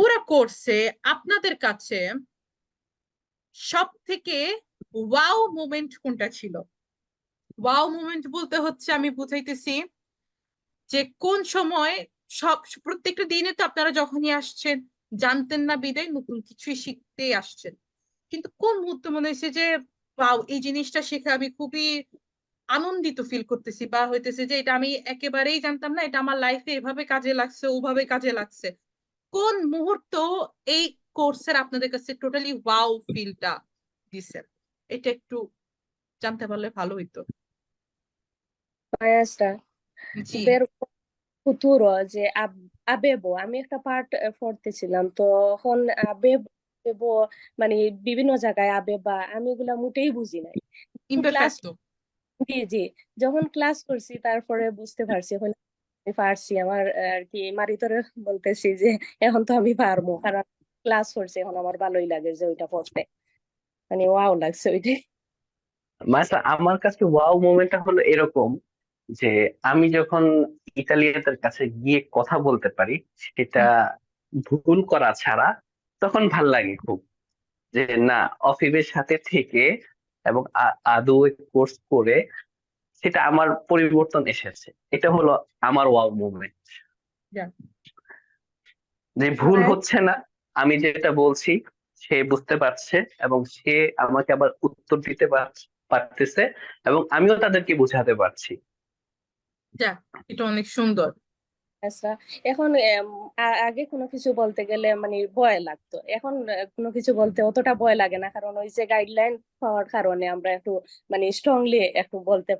পুরো কোর্সে আপনাদের কাছে সব থেকে ওয়াও মোমেন্ট কোনটা ছিল? ওয়াও মোমেন্ট বলতে হচ্ছে, আমি বুঝাইতেছি যে কোন সময় সব, প্রত্যেকটা দিনে তো আপনারা যখনই আসছেন, জানতেন না বিদায়, নতুন কিছুই শিখতেই আসছেন। কিন্তু কোন মুহূর্তে মনে হয়েছে যে, ওয়াও, এই জিনিসটা শিখে আমি খুবই আনন্দিত ফিল করতেছি বা হইতেছে যে, এটা আমি একেবারেই জানতাম না, এটা আমার লাইফে এভাবে কাজে লাগছে, ওভাবে কাজে লাগছে। কোন মুহূর্ত এই কোর্সের আপনাদের কাছে টোটালি ওয়াও ফিলটা দিছে? এটা একটু জানতে পারলে ভালো হইতো। জি। futuro যে আব- আবেবো আমি একটা পার্ট পড়তেছিলাম তো এখন আবেব আবেবো মানে বিভিন্ন জায়গায় আবেবা আমি এগুলা মোটেই বুঝি নাই। জি জি যখন ক্লাস করছি তারপরে বুঝতে পারছি এখন আমি পারছি আমার আর কি মারিতরে বলতেছি যে এখন তো আমি পারব। কারণ ক্লাস করছি এখন আমার ভালোই লাগে যে ওইটা পড়তে। মানে ওয়াও লাগছে ওইটাই। আমার কাছে ওয়াও মোমেন্টটা হলো এরকম যে আমি যখন ইতালিয়ানদের কাছে গিয়ে কথা বলতে পারি সেটা ভুল করা ছাড়া তখন ভালো লাগে খুব। যে না অফিবের সাথে থেকে এবং আদৌ কোর্স করে সেটা আমার পরিবর্তন এসেছে। এটা হলো আমার ওয়াও মুভমেন্ট যে ভুল হচ্ছে না আমি যেটা বলছি সে বুঝতে পারছে এবং সে আমাকে আবার উত্তর দিতে পারতেছে এবং আমিও তাদেরকে বোঝাতে পারছি। যা এটা অনেক সুন্দর। আচ্ছা এখন আগে কোনো কিছু বলতে গেলে মানে ভয় লাগতো। এখন কোনো কিছু বলতে অতটা ভয় লাগে না কারণ ওই যে গাইডলাইন পাওয়ার কারণে আমরা একটু মানে স্ট্রংলি একটু বলতে পারি